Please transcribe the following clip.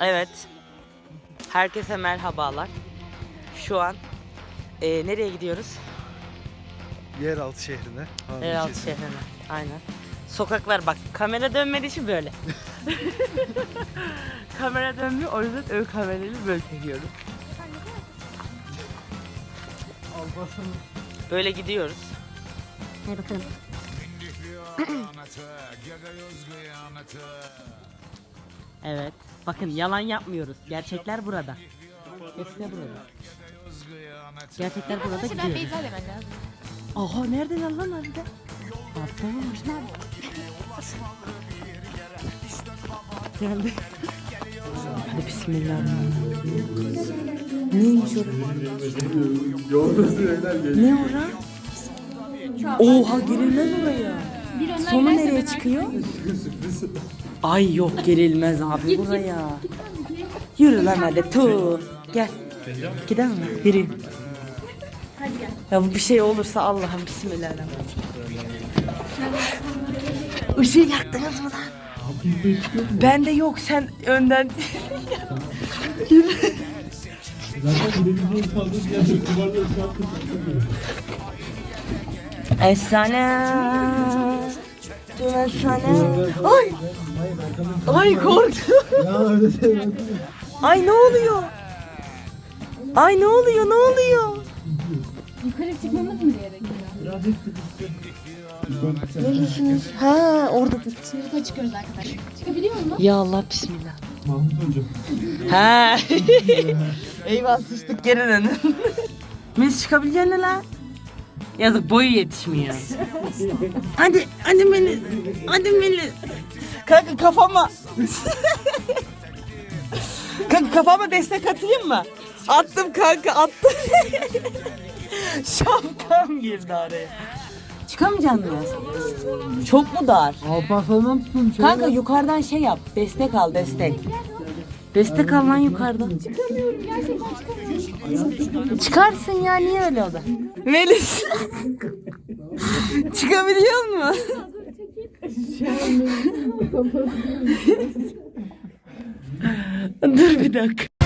Evet. Herkese merhabalar. Şu an e, nereye gidiyoruz? Yeraltı şehrine. Harbi Yeraltı kesin. şehrine. Aynen. Sokaklar bak kamera dönmediği için böyle. kamera dönmüyor o yüzden ön kamerayla böyle çekiyorum. Böyle gidiyoruz. Hadi bakalım. Evet. Bakın yalan yapmıyoruz. Gerçekler burada. Hepsi de burada. Gerçekler burada Ben. Beyza demen lazım. Aha nereden lan lan harbiden? Atlamış. Geldi. Hadi bismillahirrahmanirrahim. Neymiş orası? Ne ora? Oha girilmez oraya. Sonu nereye çıkıyor? Ay yok gerilmez abi buraya. Yürü lan hadi tu. Gel. Gidelim mi? Yürü. Ya bu bir şey olursa Allah'ım bismillahirrahmanirrahim. Işığı yaktınız mı lan? Ben de yok sen önden. Efsane. Tüm efsane. Ay. Ay korktum. Ay ne oluyor? Ay ne oluyor ne oluyor? Yukarı çıkmamız mı gerekiyor? Neredesiniz? Ha orada. Sınıfa çıkıyoruz arkadaşlar. Çıkabiliyor musun? Ya Allah bismillah. Ha. Eyvah sıçtık geri dönün. Biz çıkabilecek mi lan? Yazık boyu yetişmiyor. hadi hadi beni. Hadi beni. Kanka kafama. kanka kafama destek atayım mı? Attım kanka attım. Şapkam girdi araya. Çıkamayacaksın mı? Çok mu dar? Alparslan'dan tutun. Kanka yukarıdan şey yap. Destek al destek. Destek al lan yukarıdan. Çıkamıyorum. Gerçekten çıkamıyorum. Çıkarsın ya niye öyle o da? Melis. Çıkabiliyor mu? Dur bir dakika.